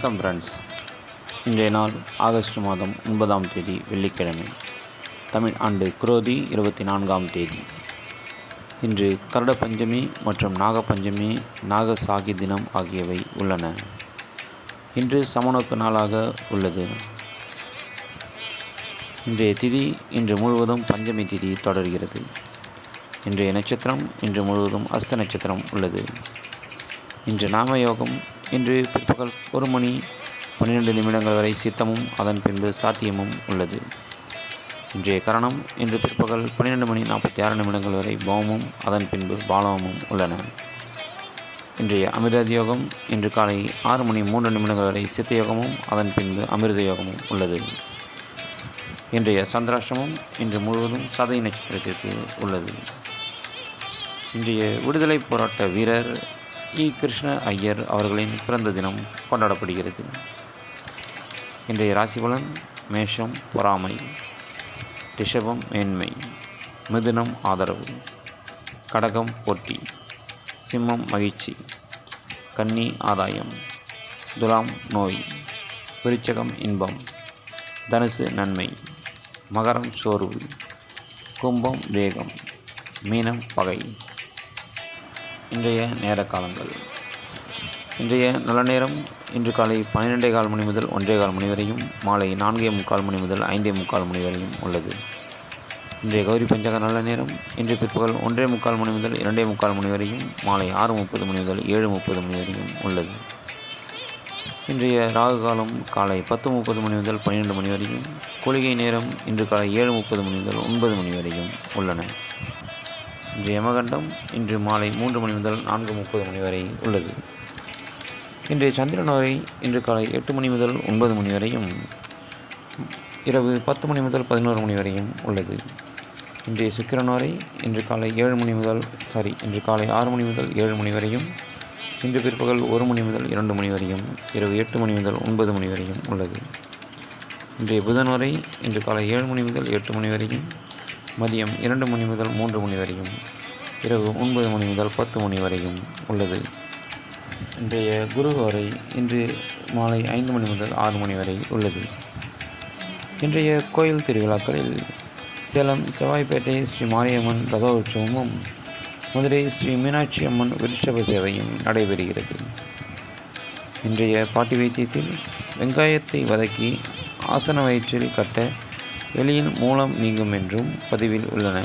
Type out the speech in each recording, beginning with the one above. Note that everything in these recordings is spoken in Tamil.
வணக்கம் ஃப்ரெண்ட்ஸ் இன்றைய நாள் ஆகஸ்ட் மாதம் ஒன்பதாம் தேதி வெள்ளிக்கிழமை. தமிழ் ஆண்டு குரோதி இருபத்தி நான்காம் தேதி. இன்று கருட பஞ்சமி மற்றும் நாகப்பஞ்சமி நாகசாகி தினம் ஆகியவை உள்ளன. இன்று சமநோக்கு நாளாக உள்ளது. இன்றைய திதி இன்று முழுவதும் பஞ்சமி திதி தொடர்கிறது. இன்றைய நட்சத்திரம் இன்று முழுவதும் அஸ்த நட்சத்திரம் உள்ளது. இன்று நாமயோகம் இன்று பிற்பகல் ஒரு மணி பன்னிரெண்டு நிமிடங்கள் வரை சித்தமும் அதன் பின்பு சாத்தியமும் உள்ளது. இன்றைய கரணம் இன்று பிற்பகல் பன்னிரெண்டு மணி நாற்பத்தி ஆறு நிமிடங்கள் வரை பௌமும் அதன் பின்பு பாலவமும் உள்ளன. இன்றைய அமிர்த யோகம் இன்று காலை ஆறு மணி மூன்று நிமிடங்கள் வரை சித்த யோகமும் அதன் பின்பு அமிர்த யோகமும் உள்ளது. இன்றைய சந்திராஷ்டமம் இன்று முழுவதும் சதய நட்சத்திரத்திற்கு உள்ளது. இன்றைய விடுதலை போராட்ட வீரர் இ. கிருஷ்ண ஐயர் அவர்களின் பிறந்த தினம் கொண்டாடப்படுகிறது. இன்றைய ராசிபலன் மேஷம் பொறாமை ரிஷபம் மேன்மை மிதுனம் ஆதரவு கடகம் போட்டி சிம்மம் மகிழ்ச்சி கன்னி ஆதாயம் துலாம் நோய் விருச்சகம் இன்பம் தனுசு நன்மை மகரம் சோர்வு கும்பம் வேகம் மீனம் பகை. இன்றைய நேர காலங்கள். இன்றைய நல்ல நேரம் இன்று காலை பன்னிரெண்டே கால் மணி முதல் ஒன்றே கால் மணி வரையும் மாலை நான்கே முக்கால் மணி முதல் ஐந்தே முக்கால் மணி வரையும் உள்ளது. இன்றைய கௌரி பஞ்சக நல்ல நேரம் இன்று பிற்பகல் ஒன்றே முக்கால் மணி முதல் இரண்டே முக்கால் மணி வரையும் மாலை ஆறு முப்பது மணி முதல் ஏழு முப்பது மணி வரையும் உள்ளது. இன்றைய ராகு காலம் காலை பத்து முப்பது மணி முதல் பன்னிரெண்டு மணி வரையும் குளிகை நேரம் இன்று காலை ஏழு முப்பது மணி முதல் ஒன்பது மணி வரையும் உள்ளன. இன்று யமகண்டம் இன்று மாலை மூன்று மணி முதல் நான்கு முப்பது மணி வரை உள்ளது. இன்றைய சந்திரன் வரை இன்று காலை எட்டு மணி முதல் ஒன்பது மணி வரையும் இரவு பத்து மணி முதல் பதினோரு மணி வரையும் உள்ளது. இன்றைய சுக்கிரனோரை இன்று காலை ஏழு மணி முதல் சாரி இன்று காலை ஆறு மணி முதல் ஏழு மணி வரையும் இன்று பிற்பகல் ஒரு மணி முதல் இரண்டு மணி வரையும் இரவு எட்டு மணி முதல் ஒன்பது மணி வரையும் உள்ளது. இன்றைய புதன் வரை இன்று காலை ஏழு மணி முதல் எட்டு மணி வரையும் மதியம் இரண்டு மணி முதல் மூன்று மணி வரையும் இரவு ஒன்பது மணி முதல் பத்து மணி வரையும் உள்ளது. இன்றைய குரு வரை இன்று மாலை ஐந்து மணி முதல் ஆறு மணி வரை உள்ளது. இன்றைய கோயில் திருவிழாக்களில் சேலம் செவ்வாய்ப்பேட்டை ஸ்ரீ மாரியம்மன் ரத உற்சவமும் மதுரை ஸ்ரீ மீனாட்சி அம்மன் விருட்சப சேவையும் நடைபெறுகிறது. இன்றைய பாட்டி வைத்தியத்தில் வெங்காயத்தை வதக்கி ஆசன வயிற்றில் கட்ட வெளியின் மூலம் நீங்கும் என்றும் பதிவில் உள்ளன.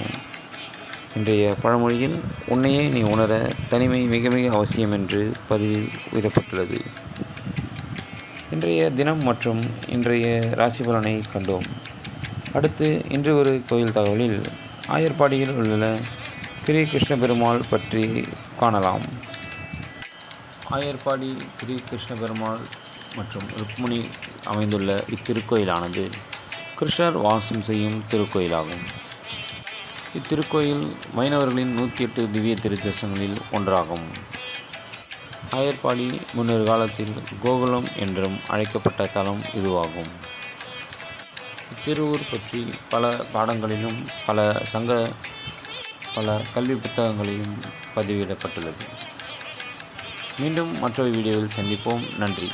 இன்றைய பழமொழியில் உன்னையே நீ உணர தனிமை மிக மிக அவசியம் என்று பதிவில் உயரப்பட்டுள்ளது. இன்றைய தினம் மற்றும் இன்றைய ராசி பலனை கண்டோம். அடுத்து இன்று ஒரு கோயில் தகவலில் ஆயர்பாடியில் உள்ள கிரி கிருஷ்ண பெருமாள் பற்றி காணலாம். ஆயர்பாடி கிரி கிருஷ்ண பெருமாள் மற்றும் ருக்மிணி அமைந்துள்ள இத்திருக்கோயிலானது கிருஷ்ணர் வாசம் செய்யும் திருக்கோயிலாகும். இத்திருக்கோயில் மைனவர்களின் நூற்றி எட்டு திவ்ய திருத்தசங்களில் ஒன்றாகும். ஆயர்பாடி முன்னொரு காலத்தில் கோகுலம் என்றும் அழைக்கப்பட்ட தலம் இதுவாகும். இத்திருவூர் பற்றி பல பாடங்களிலும் பல சங்க பல கல்வி புத்தகங்களிலும் பதிவிடப்பட்டுள்ளது. மீண்டும் மற்றொரு வீடியோவில் சந்திப்போம். நன்றி.